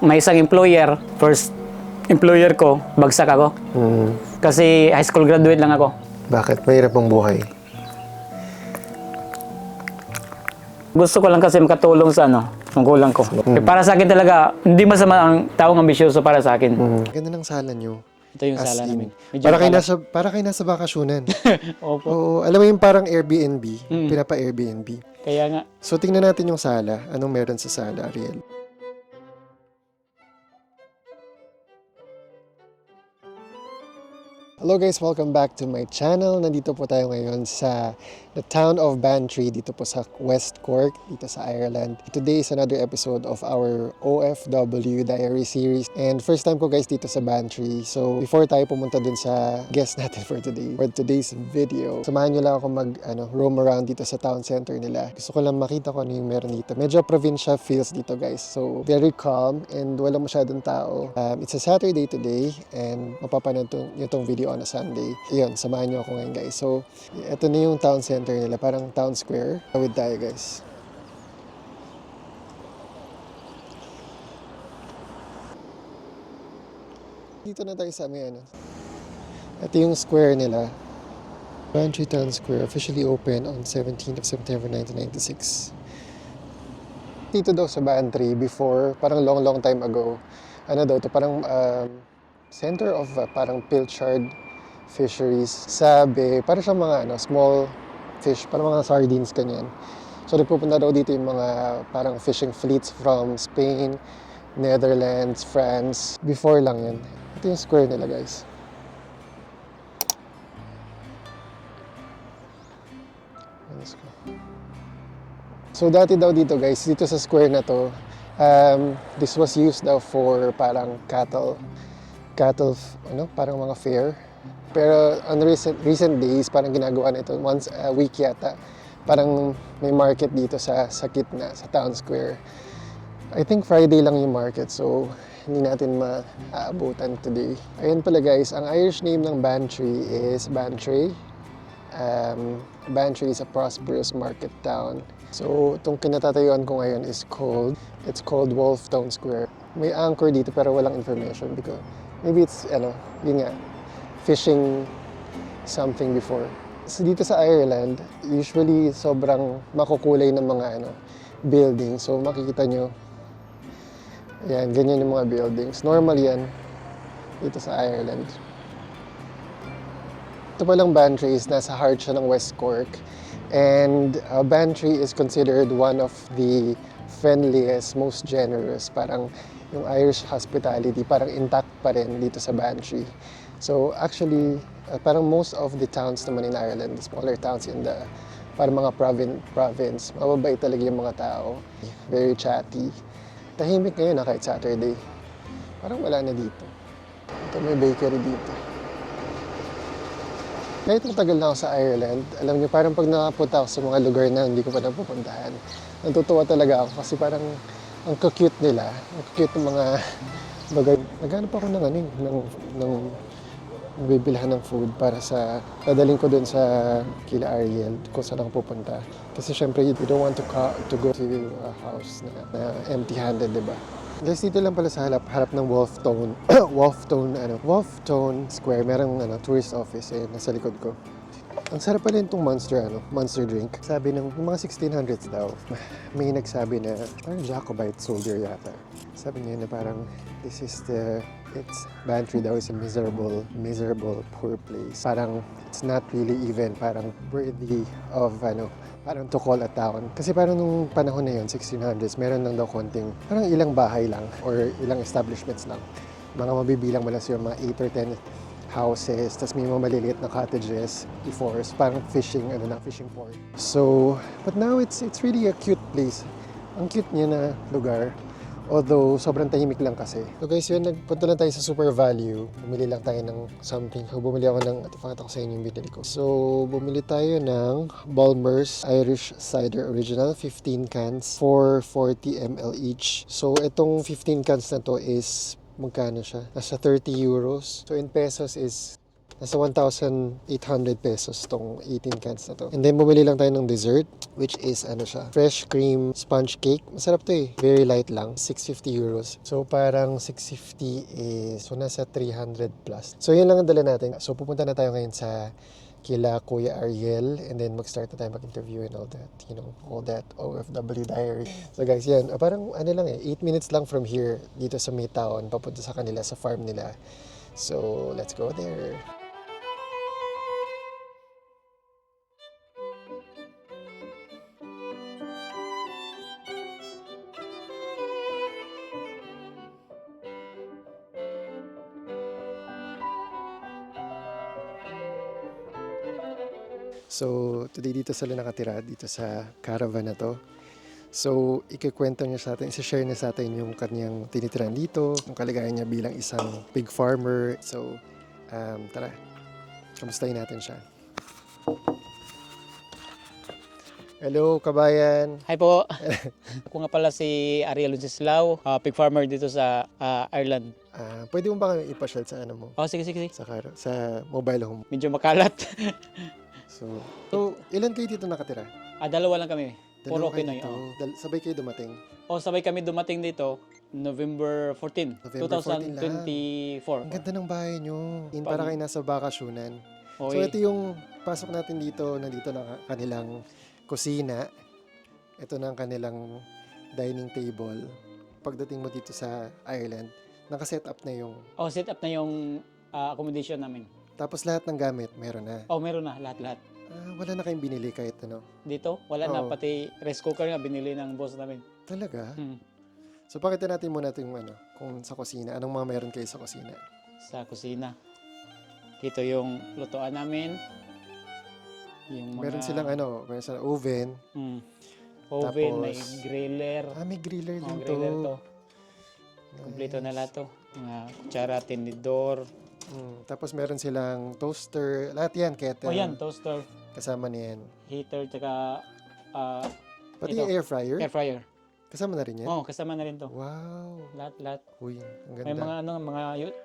may isang employer, first employer ko, bagsak ako. Mm. Kasi high school graduate lang ako. Bakit? Mahirap ang buhay. Gusto ko lang kasi makatulong sa ano, magulang ko. Eh, Para sa akin talaga, hindi masama ang taong ambisyoso para sa akin. Mm. Ganda ng sala nyo. Ito yung As sala in, namin. Medyo Para kayo nasa, para kayo nasa bakasyonan. Opo. Oo, alam mo yung parang Airbnb, Mm. pinapa-Airbnb. Kaya nga, So tingnan natin yung sala. Anong meron sa sala, Ariel? Hello guys, welcome back to my channel. Nandito po tayo ngayon sa the town of Bantry dito po sa West Cork, dito sa Ireland. Today is another episode of our OFW Diary Series. And first time ko guys dito sa Bantry. So before tayo pumunta dun sa guest natin for today, for today's video, samahan nyo lang ako mag ano, roam around dito sa town center nila. Gusto ko lang makita ko ano yung meron dito. Medyo provincial feels dito guys. So very calm and walang masyadong tao. Um, it's a Saturday today and mapapanood nyo tong video on a Sunday. Ayun, samahan nyo ako ngayon guys. So ito na yung town center nila. Parang town square. Tawid tayo guys. Dito na tayo sa may ano. Ito yung square nila. Bantry Town Square officially opened on 17th of September 1996. Dito daw sa Bantry before, parang long long time ago, ano daw to parang um, center of uh, parang pilchard fisheries. Sabi, parang siya mga ano, small fish, parang mga sardines kanyan. So nagpupunta daw dito yung mga parang fishing fleets from Spain, Netherlands, France. Before lang yan. Ito yung square nila guys. So dati daw dito guys, dito sa square na to, um, this was used daw for parang cattle, cattle, ano, parang mga fair. Pero on recent, recent days, parang ginagawa na ito once a week yata. Parang may market dito sa, sa Kitna, sa town square. I think Friday lang yung market, so hindi natin maaabutan today. Ayun pala guys, ang Irish name ng Bantry is Bantry. Um, Bantry is a prosperous market town. So, itong kinatatayuan ko ngayon is called, it's called Wolf Town Square. May anchor dito pero walang information because maybe it's, ano, yun nga, fishing something before. So, dito sa Ireland, usually sobrang makukulay ng mga ano, building. So, makikita nyo, Ayan, ganyan yung mga buildings. Normal yan dito sa Ireland. Ito palang Bantry is nasa heart siya ng West Cork. And uh, Bantry is considered one of the friendliest, most generous. Parang yung Irish hospitality, parang intact pa rin dito sa Bantry. So actually, uh, parang most of the towns naman in Ireland, the smaller towns in the parang mga provin- province, mababait talaga yung mga tao. Very chatty. Tahimik ngayon na kahit Saturday. Parang wala na dito. Ito may bakery dito. Kahit ang tagal na ako sa Ireland, alam niyo, parang pag nakapunta ako sa mga lugar na hindi ko pa napupuntahan, natutuwa talaga ako kasi parang ang cute nila, ang cute ng mga bagay. Naghanap ako ng ano, eh, ng, ng bibilhan ng food para sa dadaling ko dun sa kila Ariel kung saan ako pupunta. Kasi syempre, you don't want to, ca- to go to a house na, na empty-handed, di ba? Guys, dito lang pala sa harap, harap ng Wolftone, Wolftone, ano, Wolftone Square, merong ano, tourist office eh, nasa likod ko. Ang sarap pala itong monster, ano, monster drink. Sabi ng mga 1600s daw, may nagsabi na parang Jacobite soldier yata. Sabi niya na parang this is the, it's, Bantry daw is a miserable, miserable, poor place. Parang it's not really even parang worthy of, ano, parang to call a town. Kasi parang nung panahon na yun, 1600s, meron lang daw konting, parang ilang bahay lang or ilang establishments lang. Mga mabibilang mo lang siguro mga 8 or 10 houses, tapos may mga maliliit na cottages before, so parang fishing, ano na, fishing port. So, but now it's it's really a cute place. Ang cute niya na lugar. Although, sobrang tahimik lang kasi. So guys, yun, nagpunta lang tayo sa Super Value. Bumili lang tayo ng something. So, bumili ako ng, ito pakita ko sa inyo yung binili ko. So, bumili tayo ng Balmer's Irish Cider Original, 15 cans, for 40 ml each. So, itong 15 cans na to is magkano siya? Nasa 30 euros. So in pesos is Nasa 1,800 pesos tong 18 cans na to. And then bumili lang tayo ng dessert, which is ano siya, fresh cream sponge cake. Masarap to eh. Very light lang. 650 euros. So parang 650 is, so nasa 300 plus. So yun lang ang dala natin. So pupunta na tayo ngayon sa kila Kuya Ariel and then mag-start na tayo mag-interview and all that, you know, all that OFW diary. So guys, yan, ah, parang ano lang eh, 8 minutes lang from here dito sa Maytown, papunta sa kanila, sa farm nila. So, let's go there. So, today dito sila nakatira, dito sa caravan na to. So, ikikwento niya sa atin, isa-share niya sa atin yung kanyang tinitiran dito, yung kaligayan niya bilang isang pig farmer. So, um, tara, kamustahin natin siya. Hello, kabayan. Hi po. Ako nga pala si Ariel Wenceslao, uh, pig farmer dito sa ah, Ireland. Ah, pwede mo ba kami ipasyal sa ano mo? Oh, sige, sige, sige. Sa, car- sa mobile home. Medyo makalat. So, so ilan kayo dito nakatira? ah, dalawa lang kami. Puro Dalawa kayo Pinoy. dito. Oh. Dal- sabay kayo dumating. oh, sabay kami dumating dito November 14, November 14 lang. 2024. Ang ganda ng bahay nyo. In, para kayo nasa bakasyonan. Oh, So ito yung pasok natin dito, nandito na ka- kanilang kusina. Ito na ang kanilang dining table. Pagdating mo dito sa Ireland, nakaset up na yung... oh, set up na yung ah, accommodation namin. Tapos lahat ng gamit, meron na. Oh, meron na lahat-lahat. Ah, wala na kayong binili kahit ano. Dito, wala na Oo. pati rice cooker nga binili ng boss namin. Talaga? Hmm. So pakita natin muna ito yung ano, kung sa kusina. Anong mga meron kayo sa kusina? Sa kusina. Ito yung lutuan namin. Yung mga Meron silang ano, meron silang oven. Hmm. Oven, Tapos- may griller. Ah, may griller Oh, din to. griller to. Kompleto na lahat to. Mga kutsara, tinidor. Mm, tapos meron silang toaster. Lahat yan, kettle. O yan, toaster, Kasama niyan. heater, tsaka ah, Pati Ito. yung air fryer. air fryer. Kasama na rin yan. Oh, kasama na rin to. Wow. Lahat, lahat. Uy, ang May ganda. mga ano, mga yu-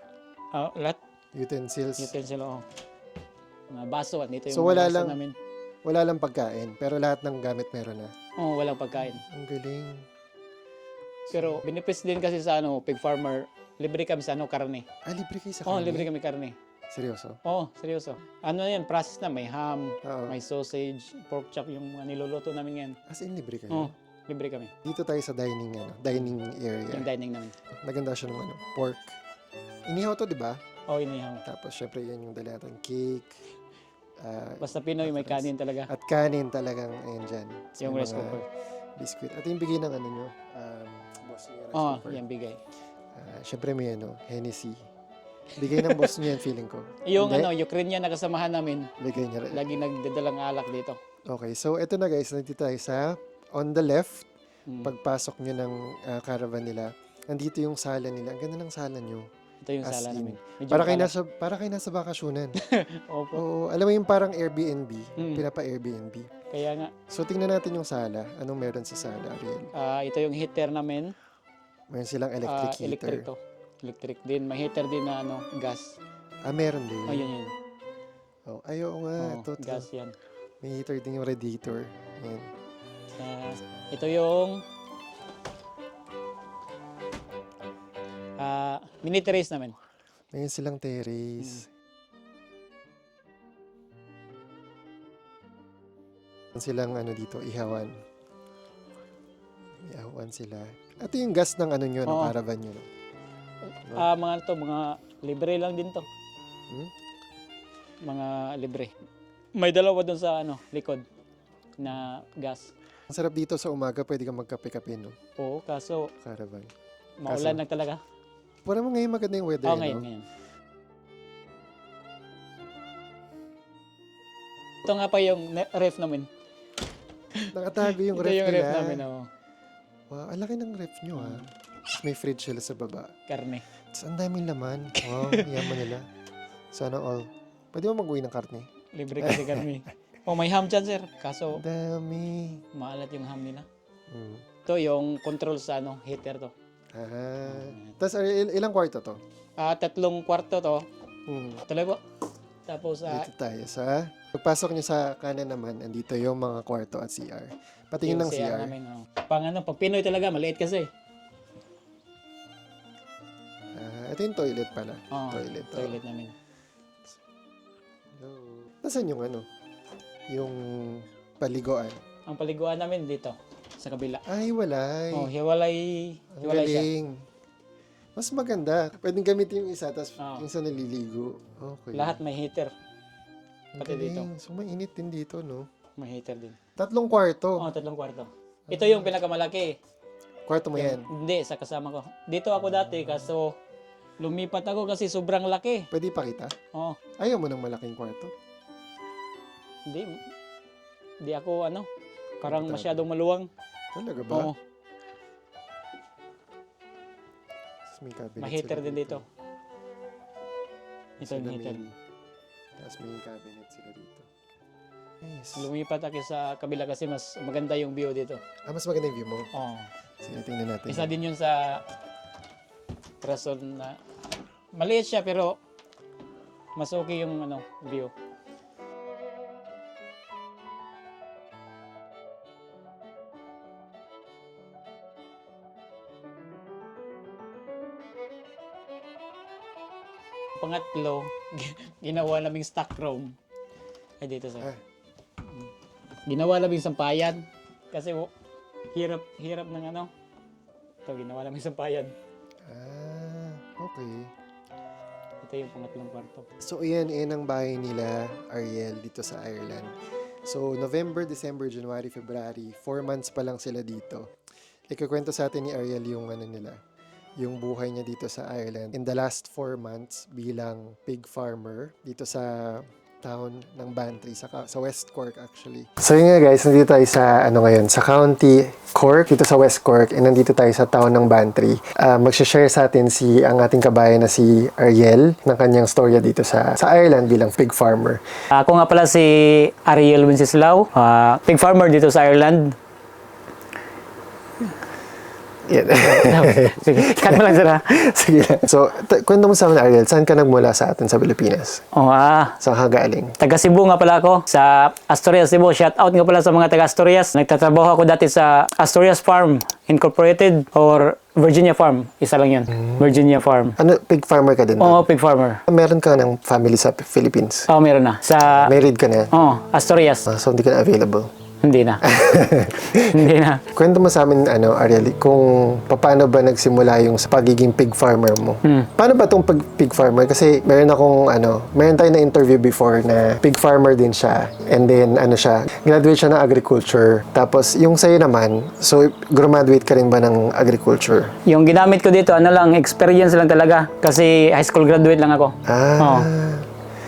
ah, lahat Utensils. utensil oh. Mga baso, at dito yung So, mga wala baso lang- namin. Wala lang pagkain, pero lahat ng gamit meron na. Oh, walang pagkain. Ang galing. Pero benefits din kasi sa ano, pig farmer, libre kami sa ano, karne. Ah, libre kayo sa Oh, kanya? libre kami karne. Seryoso? Oh, seryoso. Ano yan, process na, may ham, Oo. may sausage, pork chop, yung mga niluluto namin yan. As in, libre kayo? Oh, libre kami. Dito tayo sa dining, ano, dining area. Yung dining namin. Naganda siya ng ano, pork. Inihaw to, di ba? Oh, inihaw. Tapos, syempre, yan yung dala natin. Cake. ah, Basta Pinoy, may kanin talaga. at kanin talagang, ayan dyan. So, Yung rice mga cooker. Biscuit. At yung bigay ng ano nyo, um, boss nyo, rice Oh, cooker. yan bigay. Ah, syempre may ano, Hennessy. Bigay ng boss niya yan, feeling ko. Yung Hindi? ano, Ukrainian na kasamahan namin, Bigay niya rin. lagi nagdadalang alak dito. Okay, so ito na guys, nandito tayo sa on the left, Mm. pagpasok nyo ng ah, caravan nila. Nandito yung sala nila. Ang ganda ng sala nyo. Ito yung As sala in, namin. Medyo Para kayo nasa, para kayo nasa bakasyonan. Opo. Oo, alam mo yung parang Airbnb, Mm. pinapa-Airbnb. Kaya nga, So tingnan natin yung sala. Anong meron sa sala, Ariel? ah, ito yung heater namin. Meron silang Ah, electric heater. electric to. Electric din. May heater din na ano, gas. Ah, meron din. Oh, yun. Oh, ayo nga, Oh, ito, ito. gas yan. May heater din yung radiator. Ayan. Ah, ito yung ah mini terrace namin. Mayroon silang terrace. Meron silang ano dito, ihawan. Ihawan sila. At yung gas ng ano nyo, ng Oo. caravan nyo. No? Ah, mga to, mga libre lang din to. Hmm? Mga libre. May dalawa doon sa ano, likod na gas. Ang sarap dito sa umaga, pwede kang magkape-kape, no? Oo, kaso Caravan. maulan na talaga. Para mo ngayon maganda yung weather, Oo, ngayon, no? ngayon. Ito nga pa yung ne- ref namin. Nakatago yung Ito ref yung ref nila. namin, oh. Wow, ang laki ng ref nyo, ha? Tapos may fridge sila sa baba. Karne. Tapos ang daming laman. Wow, yaman nila. Sana all. Pwede mo mag-uwi ng karne? Libre kasi karne. Oh, may ham dyan, sir. Kaso, dami. maalat yung ham nila. Mm. Ito yung control sa ano, heater to. Ah. Tapos il- ilang kwarto to? Ah, tatlong kwarto to. Hmm. Tuloy po. Tapos sa Dito tayo sa... Pagpasok niyo sa kanan naman, andito yung mga kwarto at CR. Patingin ng CR. namin, oh. Pang ano, pag Pinoy talaga, maliit kasi. Ah, ito yung toilet pala. Oo, toilet. oh. toilet namin. Hello. Nasaan yung ano? Yung paliguan. Ang paliguan namin dito, sa kabila. Ay, walay. Oh, hiwalay, Ang hiwalay siya. galing. Mas maganda. Pwedeng gamitin yung isa, tapos Oo. yung sa naliligo. Okay. Lahat may heater. Ang pati dito. galing. So, mainit din dito, no? May heater din. Tatlong kwarto. Oh, tatlong kwarto. Ito yung pinakamalaki. Kwarto mo yan. Hindi, sa kasama ko. Dito ako dati, kaso lumipat ako kasi sobrang laki. Pwede ipakita? Oh, Ayaw mo ng malaking kwarto? hindi. Hindi ako, ano, parang Komportable. masyadong maluwang. Talaga ba? Oo, may cabinet sila din dito. Ito yung heater. Tapos may cabinet sila dito. Nice. Lumipat ako sa kabila kasi mas maganda yung view dito. Ah, mas maganda yung view mo. Oh. Sige, tingnan natin. Isa din yun sa rason na maliit siya pero mas okay yung ano view. Pangatlo, ginawa naming stock room. Ay dito sa. Ah. Ginawa naming sampayan kasi w- hirap hirap ng ano. Ito ginawa naming sampayan. Ah, okay. Ito yung pangatlong kwarto. So, ayan, ayan ang bahay nila, Ariel, dito sa Ireland. So, November, December, January, February, four months pa lang sila dito. Ikukwento sa atin ni Ariel yung ano nila, yung buhay niya dito sa Ireland. In the last four months, bilang pig farmer dito sa town ng Bantry, sa, sa West Cork actually. So yun nga guys, nandito tayo sa ano ngayon, sa County Cork, dito sa West Cork, and nandito tayo sa town ng Bantry. Uh, Magsha-share sa atin si ang ating kabayan na si Ariel ng kanyang storya dito sa sa Ireland bilang pig farmer. Ako nga pala si Ariel Wenceslao, ah, pig farmer dito sa Ireland. Yan. Sige, cut mo lang sila. Sige lang. So, kwento mo sa amin Ariel, saan ka nagmula sa atin sa Pilipinas? Oh, ah, Saan ka galing? taga Cebu nga pala ako sa Asturias, Cebu. Shout out nga pala sa mga taga Asturias. Nagtatrabaho ako dati sa Asturias Farm Incorporated or Virginia Farm. Isa lang yun. Virginia Farm. Ano, pig farmer ka din? Oo, pig farmer. Meron ka ng family sa Philippines? Oo, meron na. Sa, Married ka na? oh, Asturias. Ah, so, hindi ka na available? Hindi na. Hindi na. Kwento mo sa amin, ano, Ariel, kung paano ba nagsimula yung sa pagiging pig farmer mo? Hmm. Paano ba tong pag pig farmer? Kasi meron akong, ano, meron tayo na interview before na pig farmer din siya. And then, ano siya, graduate siya ng agriculture. Tapos, yung sa'yo naman, so, graduate ka rin ba ng agriculture? Yung ginamit ko dito, ano lang, experience lang talaga. Kasi high school graduate lang ako. Ah, Oo.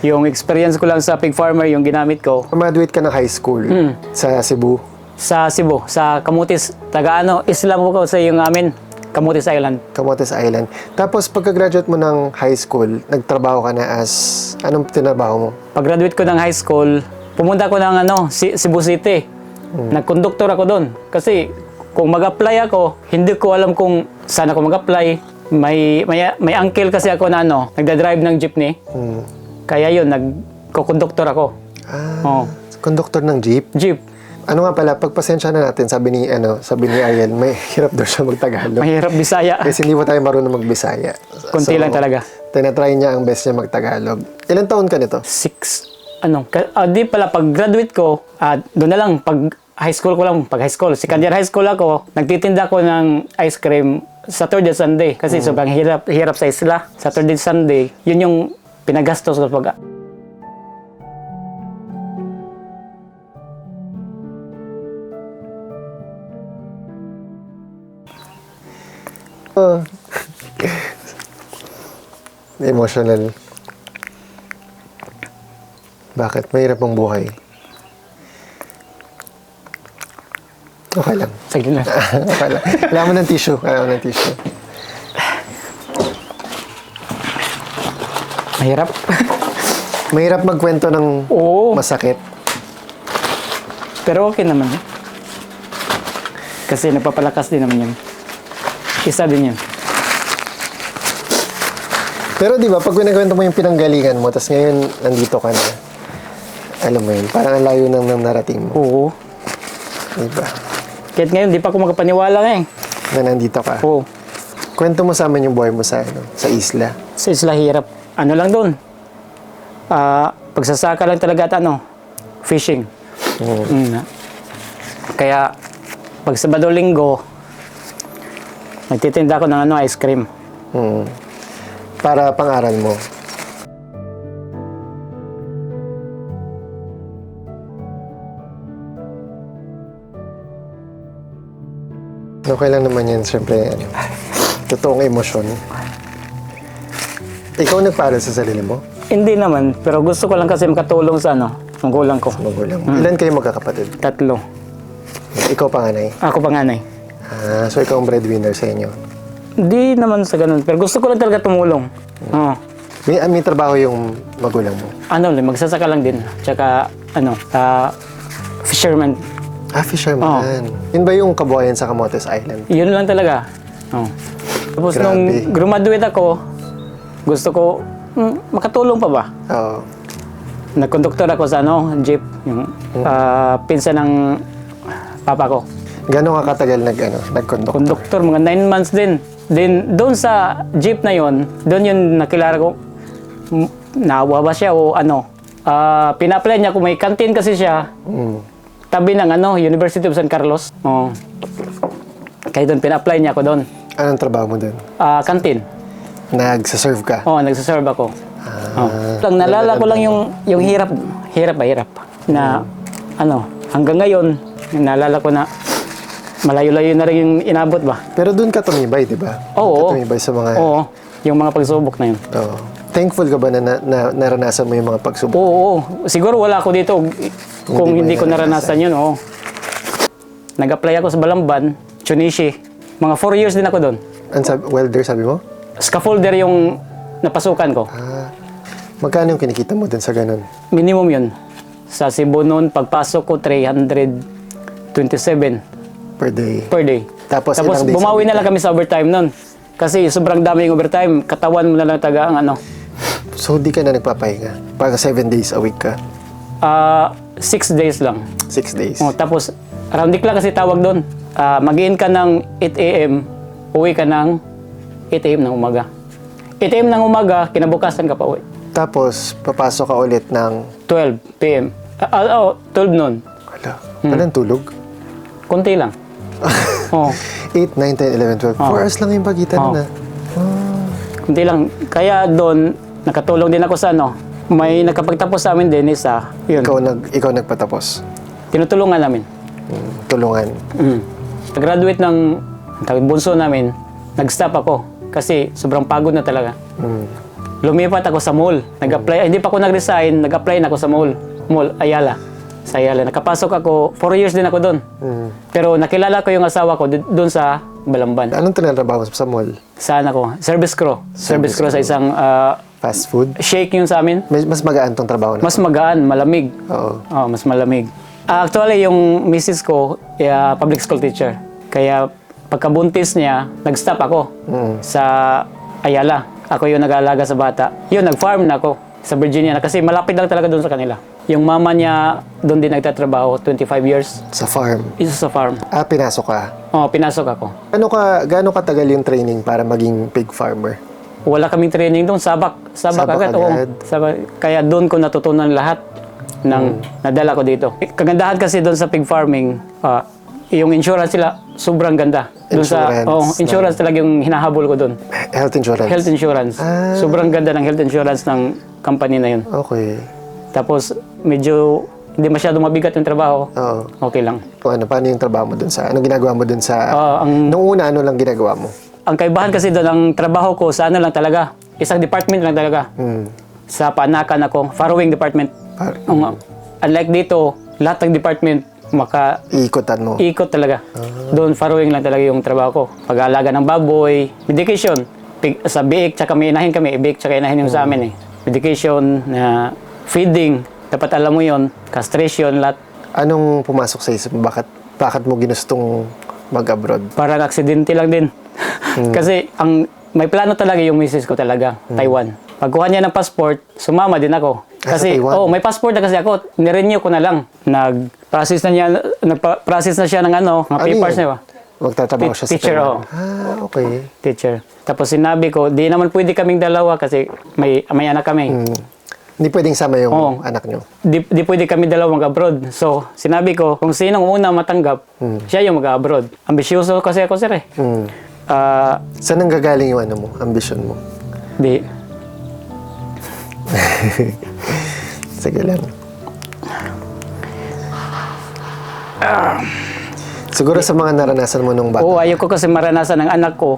Yung experience ko lang sa pig farmer, yung ginamit ko graduate ka ng high school Hmm. sa Cebu. sa Cebu, sa Camotes, taga ano, Islam ko sa yung amin, Camotes Island. Camotes Island. Tapos, pagka-graduate mo ng high school, nagtrabaho ka na as, anong tinabaho mo? Pag-graduate ko ng high school, pumunta ko ng ano, Si- Cebu City. Nagkonduktor ako doon. Kasi kung mag-apply ako, hindi ko alam kung saan ako mag-apply. May, may, may uncle kasi ako na ano, nagda-drive ng jeepney. Hmm. Kaya yun, nagkokonduktor ako. Ah, Oh, conductor ng jeep. jeep. Ano nga pala, pagpasensya na natin, sabi ni, ano, sabi ni Ariel, may hirap daw siya magtagalog. Mahirap bisaya. Kasi hindi po tayo marunong magbisaya. Kunti lang talaga. Tinatry niya ang best niya magtagalog. Ilan taon ka nito? Six, ano, ka, ah, di pala, pag graduate ko, ah, doon na lang, pag high school ko lang, pag high school, second year high school ako, nagtitinda ko ng ice cream Saturday, Sunday. Kasi sobrang hirap, hirap sa isla. Saturday, Sunday, yun yung pinagastos ko pag Oh. Emotional. Bakit? Mahirap ang buhay. Okay lang. Sige lang. okay lang. Kailangan mo ng tissue. Kailangan mo ng tissue. Mahirap. Mahirap magkwento ng Oo. masakit. Pero okay naman. Kasi nagpapalakas din naman yun. Isa din yun. Pero di ba, pag pinagkwento mo yung pinanggalingan mo, tapos ngayon nandito ka na, alam mo yun, parang ang layo nang nang narating mo. Oo. Di ba? Kahit ngayon, di pa ako makapaniwala nga eh. Na nandito ka. Oo. Kwento mo sa amin yung buhay mo sa, ano, sa isla. Sa isla hirap. Ano lang doon? Ah, pagsasaka lang talaga at ano, fishing. Mm. Kaya, pag Sabado Linggo, nagtitinda ako ng ano, ice cream. Mm. Para pangaral mo. Okay lang naman yan, siyempre, ano, totoong emosyon. Ikaw nagparal sa sarili mo? Hindi naman, pero gusto ko lang kasi makatulong sa ano, magulang ko. Magulang mo. Ilan kayo magkakapatid? Tatlo. Ikaw panganay. Ako panganay. Ah, so ikaw ang breadwinner sa inyo. Hindi naman sa ganun, pero gusto ko lang talaga tumulong. Oo. May, may trabaho yung magulang mo. Ano, lang, magsasaka lang din. Tsaka, ano, ah, fisherman. Ah, fisherman. Yun ba yung kabuhayan sa Camotes Island? Yun lang talaga. Oo. Tapos Grabe. nung graduate ako, gusto ko, hmm, makatulong pa ba? Oo. Nagkonduktor ako sa ano, jeep, yung ah, pinsan ng papa ko. Gano'ng kakatagal nag, ano, nag-conduct? Konduktor, mga 9 months din. Then, doon sa jeep na yon, doon yun nakilala ko, m- naawa ba siya o ano. Ah, pina-apply niya kung may canteen kasi siya, Mm. tabi ng ano, University of San Carlos. Oh. Kaya doon, pina-apply niya ako doon. Anong trabaho mo dun? Ah, canteen. Nagsaserve ka? Oo, oh, nagsaserve ako. Ah, Oh. Lang nalala ko lang yung yung hirap, hirap ba hirap na ano, hanggang ngayon naalala ko na malayo-layo na rin yung inabot ba. Pero dun ka tumibay, di ba? Oo. Ka tumibay sa mga... Oo, yung mga pagsubok na yun. Oo. Thankful ka ba na, na, na- naranasan mo yung mga pagsubok? Oo, oo. siguro wala ako dito kung Hindi mo hindi ko naranasan. naranasan yun. Oo. Nag-apply ako sa Balamban, Chunishi. Mga 4 years din ako doon. Ang sabi, welder, sabi mo? Scaffolder yung napasukan ko. Ah, magkano yung kinikita mo dun sa ganun? Minimum yun. Sa Cebu noon, pagpasok ko 327 Per day. per day. Tapos, Tapos ilang days bumawi na lang kami sa overtime noon. Kasi sobrang dami yung overtime, katawan mo na lang taga ang ano. So, di ka na nagpapahinga? Pag 7 days a week ka? Ah, six days lang. 6 days? Oh, tapos round the clock kasi tawag doon. Ah, mag-in ka ng 8 a.m., uwi ka ng 8 a.m. ng umaga. 8 a.m. ng umaga, kinabukasan ka pa uwi. Tapos, papasok ka ulit ng... 12 p.m. Ah, ah, oh, 12 noon. Wala. Hmm. Walang tulog? Kunti lang. oh, 8, 9, 10, 11, 12. 4 hours lang yung pagitan Oo. na. kunti lang. Kaya doon, nakatulong din ako sa ano. May nakapagtapos sa amin din isa. Yun, Ikaw, nag, ikaw nagpatapos. tinutulungan namin. Mm, tulungan. Mm. Graduate ng bunso namin, nag-stop ako kasi sobrang pagod na talaga. Mm. Lumipat ako sa mall. Nag-apply, hindi pa ako nag-resign, nag-apply na ako sa mall. Mall, Ayala. Sa Ayala. Nakapasok ako, 4 years din ako doon. Mm. Pero nakilala ko yung asawa ko doon sa Balamban. Anong tinatrabaho sa mall? Saan ako? Service crew. Service, Service crew sa isang ah, Fast food? shake yun sa amin. Mas, mas magaan tong trabaho na. Mas magaan, malamig. Oo. Oh, mas malamig. Ah, actually, yung misis ko, yeah, public school teacher. Kaya pagkabuntis niya, nag-stop ako Mm. sa Ayala. Ako yung nag-aalaga sa bata. Yun, nag-farm na ako sa Virginia na kasi malapit lang talaga doon sa kanila. Yung mama niya doon din nagtatrabaho, 25 years. Sa farm. Isa sa farm. Ah, pinasok ka. Oh, pinasok ako. Ano ka, gaano katagal yung training para maging pig farmer? Wala kaming training doon, sabak. Sabak, Sabak agad. oo. agad. sabak. Kaya doon ko natutunan lahat ng Hmm. nadala ko dito. Kagandahan kasi doon sa pig farming, ah, yung insurance sila sobrang ganda. Doon sa Insurance oh, insurance talaga yung hinahabol ko doon. Health insurance? Health insurance. Ah. Sobrang ganda ng health insurance ng company na yun. Okay. Tapos medyo hindi masyadong mabigat yung trabaho. Oo. Okay lang. Kung ano, paano yung trabaho mo dun sa, ano ginagawa mo dun sa, Ah, ang nung una, ano lang ginagawa mo? ang kaibahan kasi doon ang trabaho ko sa ano lang talaga. Isang department lang talaga. Hmm. Sa panakan ako, farrowing department. Par- Ang, unlike dito, lahat ng department maka Iikotan mo. ikot talaga. Doon farrowing lang talaga yung trabaho ko. Pag-aalaga ng baboy, medication. Pig, sa biik, tsaka may inahin kami. Biik, tsaka inahin yung sa amin eh. Medication, na feeding. Dapat alam mo yon Castration, lahat. Anong pumasok sa isip mo? Bakit, bakit mo ginustong mag-abroad? Parang aksidente lang din. Kasi ang may plano talaga yung misis ko talaga, Taiwan. Pagkuha niya ng passport, sumama din ako. Ah, Kasi, oh, may passport na kasi ako, nirenew ko na lang. Nag-process na niya, nag-process na siya ng ano, mga Ano papers niya ba? Magtatrabaho siya sa teacher, oo. Ah, okay. Teacher. Tapos sinabi ko, di naman pwede kaming dalawa kasi may, may anak kami. Hmm. Hindi pwedeng sama yung Oo. anak nyo. Di, di pwede kami dalawa mag-abroad. So, sinabi ko, kung sinong una matanggap, siya yung mag-abroad. Ambisyoso kasi ako, sir eh. Hmm. Ah, Saan ang gagaling yung ano mo, ambition mo? di. Sige lang. Siguro sa mga naranasan mo nung bata. Oo, ayoko kasi maranasan ng anak ko.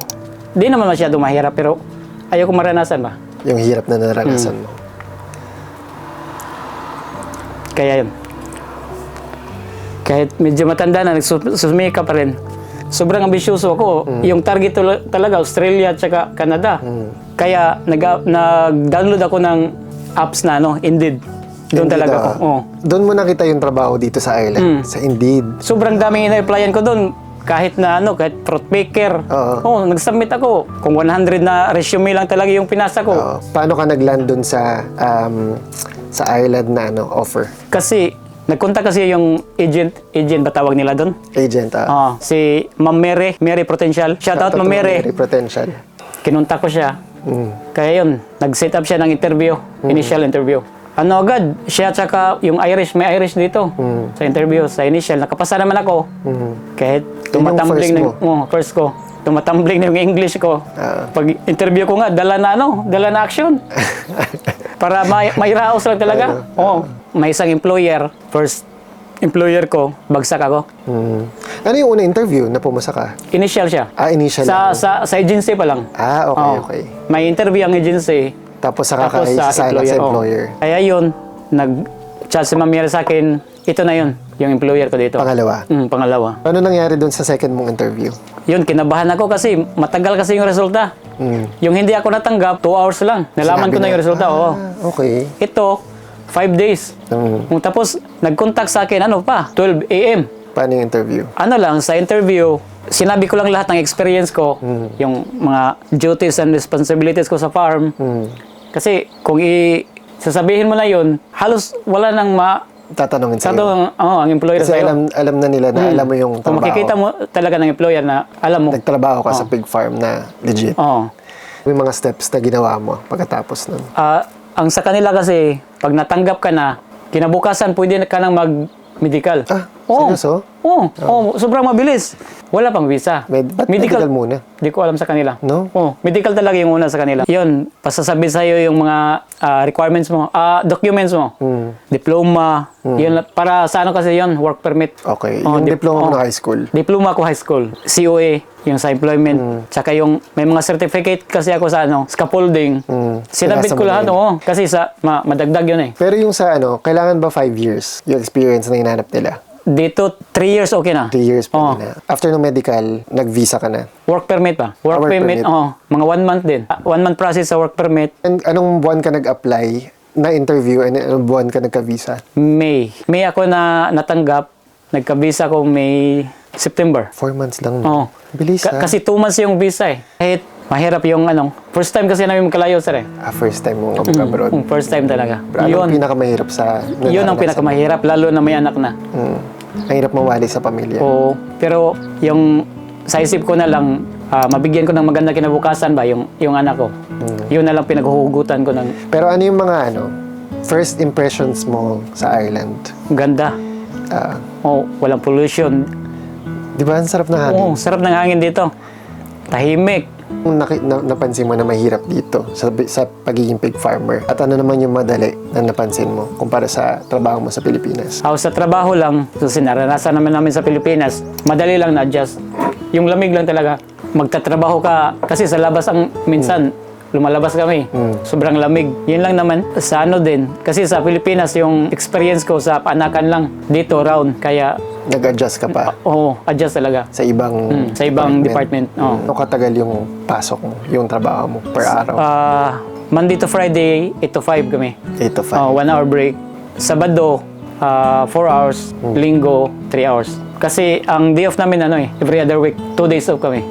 Di naman masyado mahirap, pero ayoko maranasan ba? Yung hirap na naranasan Hmm. mo. Kaya yun. Kahit medyo matanda na, nagsusumika pa rin. Sobrang ambisyoso ako. Yung target tula- talaga, Australia at saka Canada. Kaya nag- nag-download ako ng apps na, ano, Indeed. Doon Indeed, talaga ah. ako. Oo. Doon mo nakita yung trabaho dito sa Ireland. Hmm. Sa Indeed. Sobrang daming ina-applyan ko doon. Kahit na ano, kahit fruit picker. Oo. Oo, nag-submit ako. Kung 100 na resume lang talaga yung pinasa ko. Oo. paano ka nag-land doon sa um, sa Ireland na ano, offer? Kasi, nagkontak kasi yung agent, agent ba tawag nila doon? Agent, ah. Ah, si Ma'am Mary, Mary Potential. Shout out Ma'am Mary. Mary Potential. Kinuntak ko siya. Mm. Kaya yun, nag-set up siya ng interview, initial interview. Ano agad, siya tsaka yung Irish, may Irish dito sa interview, sa initial. Nakapasa naman ako. Mm. Kahit first na oh, first ko. Tumatambling na yung English ko. Ah. Pag interview ko nga, dala na ano, dala na action. Para may, may raos lang talaga. Oo. may isang employer, first employer ko, bagsak ako. Mm. Ano yung una interview na pumasa ka? Initial siya. Ah, initial Sa, lang. sa, sa agency pa lang. Ah, okay, Oo. okay. May interview ang agency. Tapos sa Tapos kaka sa sa employer. sa oo. employer. Kaya yun, nag-chat si Ma'am Mira sa akin, ito na yun, yung employer ko dito. Pangalawa. Mm, pangalawa. Ano nangyari doon sa second mong interview? Yun, kinabahan ako kasi matagal kasi yung resulta. Mm. Yung hindi ako natanggap, 2 hours lang. Nalaman Sinabi ko na na- yung resulta, oo. Ah, okay. Ito, 5 days. Mm. Kung tapos, nag-contact sa akin, ano pa, 12 a.m. Paano yung interview? Ano lang, sa interview, sinabi ko lang lahat ng experience ko, yung mga duties and responsibilities ko sa farm. Mm. Kasi kung i sasabihin mo na yun, halos wala nang ma Tatanungin sa ang oh, ang employer Kasi sa'yo. alam, alam na nila na alam mo yung Kung trabaho. makikita mo talaga ng employer na alam mo. Nagtrabaho ka sa pig farm na legit. Oo. May mga steps na ginawa mo pagkatapos nun. Ah, ang sa kanila kasi, pag natanggap ka na, kinabukasan pwede ka nang mag-medical. Ah, Oo. seryoso? Oo, oo, sobrang mabilis. Wala pang visa. Med- ba't medical muna? Di ko alam sa kanila. No? Oo, medical talaga yung una sa kanila. Yun, pasasabi sa'yo yung mga ah, requirements mo, ah, documents mo. Hmm. Diploma. Yun, para sa ano kasi yun, work permit. Okay. Oo, yung dip- diploma mo oo. ng high school. Diploma ko high school. COA, yung sa employment. Hmm. Tsaka yung may mga certificate kasi ako sa ano, scaffolding. Mm. Sinabit Pinasa ko mo na lahat, yun. oo. Kasi sa, ma- madagdag yun eh. Pero yung sa ano, kailangan ba 5 years yung experience na hinanap nila? Dito, 3 years okay na. 3 years pa Oo. na. After ng medical, nag-visa ka na. Work permit pa. Work, Ah, work permit, permit. oo. Mga one month din. Ah, One month process sa work permit, And anong buwan ka nag-apply na interview and anong buwan ka nagka-visa? May. May ako na natanggap. Nagka-visa ko May, September. 4 months lang. Oo. Bilis Ka- ah. kasi 2 months yung visa eh. Kahit mahirap yung ano. First time kasi namin magkalayo, sir eh. Ah, first time mo mag-abroad. Mm, First time talaga. Ano Yun. ang pinakamahirap sa... Yun ang naranasan pinakamahirap, lalo na may anak na. Mm. Ang hirap mawali sa pamilya. Oo. Pero yung sa isip ko na lang, ah, mabigyan ko ng maganda kinabukasan ba yung, yung anak ko. Yun na lang pinaghuhugutan ko ng Pero ano yung mga ano, first impressions mo sa Ireland? ganda. Ah, Oh, walang pollution. di ba, ang sarap na hangin? Oo, sarap ng hangin dito. Tahimik. Kung naki- na- napansin mo na mahirap dito sa, sa pagiging pig farmer, at ano naman yung madali na napansin mo kumpara sa trabaho mo sa Pilipinas? Ako sa trabaho lang, so sinaranasan naman namin sa Pilipinas, madali lang na-adjust. Yung lamig lang talaga. Magtatrabaho ka, kasi sa labas ang minsan, lumalabas kami. Sobrang lamig. Yun lang naman. Sa ano din, kasi sa Pilipinas, yung experience ko sa paanakan lang, dito, round. Kaya, Nag-adjust ka pa oo, adjust talaga. sa ibang Mm, sa ibang department, oo. Ano katagal yung pasok mo, yung trabaho mo per araw? Ah, Monday to Friday, 8 to 5 kami. 8 to 5. Oh, one hour break. Sabado, 4 hours. Linggo, 3 hours. Kasi ang day off namin ano eh, every other week, 2 days off kami.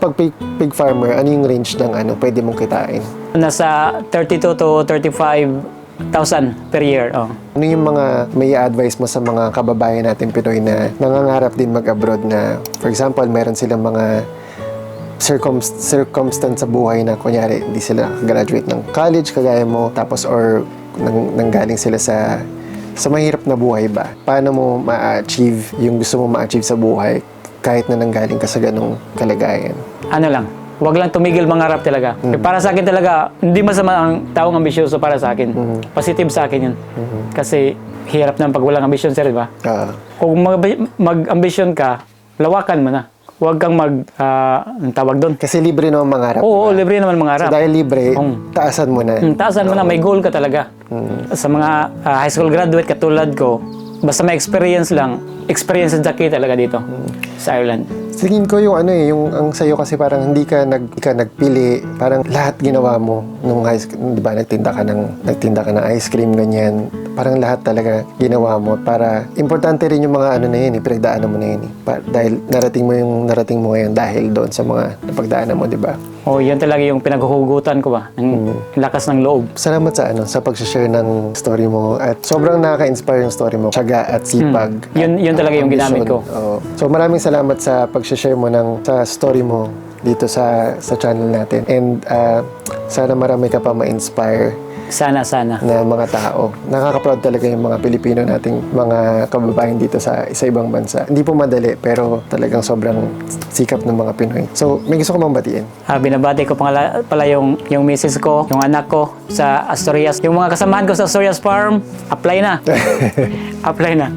Pag pig, pig farmer, ano yung range ng ano, pwede mong kitain? Nasa 32 to 35,000 per year. Oh. Ano yung mga may advice mo sa mga kababayan natin Pinoy na nangangarap din mag-abroad na, for example, meron silang mga circum circumstance sa buhay na kunyari hindi sila graduate ng college kagaya mo tapos or nang, nanggaling sila sa sa mahirap na buhay ba? Paano mo ma-achieve yung gusto mo ma-achieve sa buhay kahit na nanggaling ka sa ganong kalagayan? Ano lang, wag lang tumigil mangarap talaga. Eh, Para sa akin talaga, hindi masama ang taong ambisyoso para sa akin. Positive sa akin yun. Kasi hirap na pag walang ambisyon, sir, di ba? Ah, Kung mag- mag-ambisyon ka, lawakan mo na. Huwag kang mag, ah, ang tawag doon. kasi libre naman mangarap. Oo, libre naman So mangarap. dahil libre, Mm. taasan mo na. Hmm, taasan mo na, may goal ka talaga. Sa mga ah, high school graduate katulad ko, basta may experience lang, experience ang jackie talaga dito sa Ireland. Tingin ko yung ano eh, yung ang sayo kasi parang hindi ka nag hindi ka nagpili, parang lahat ginawa mo nung high school, 'di ba? Nagtinda ka ng nagtinda ka ng ice cream ganyan. Parang lahat talaga ginawa mo para importante rin yung mga ano na yun, eh, pinagdaanan mo na yun. eh. Pa- dahil narating mo yung narating mo ngayon dahil doon sa mga napagdaanan mo, 'di ba? O, yan talaga yung pinaghuhugutan ko ba, ng lakas ng loob. Salamat sa ano sa pag-share ng story mo at sobrang nakaka-inspire yung story mo. Tiyaga at sipag. Yun, yun talaga yung ginamit ko. Oo. So maraming salamat sa pag-share mo ng sa story mo dito sa sa channel natin. And uh, sana marami ka pa ma-inspire Sana, sana. na mga tao. Nakaka-proud talaga yung mga Pilipino nating mga kababayan dito sa sa ibang bansa. Hindi po madali pero talagang sobrang sikap ng mga Pinoy. So, may gusto ko bang batiin? Ah, binabati ko pala, pala yung, yung misis ko, yung anak ko sa Asturias. Yung mga kasamahan ko sa Asturias Farm, apply na. apply na.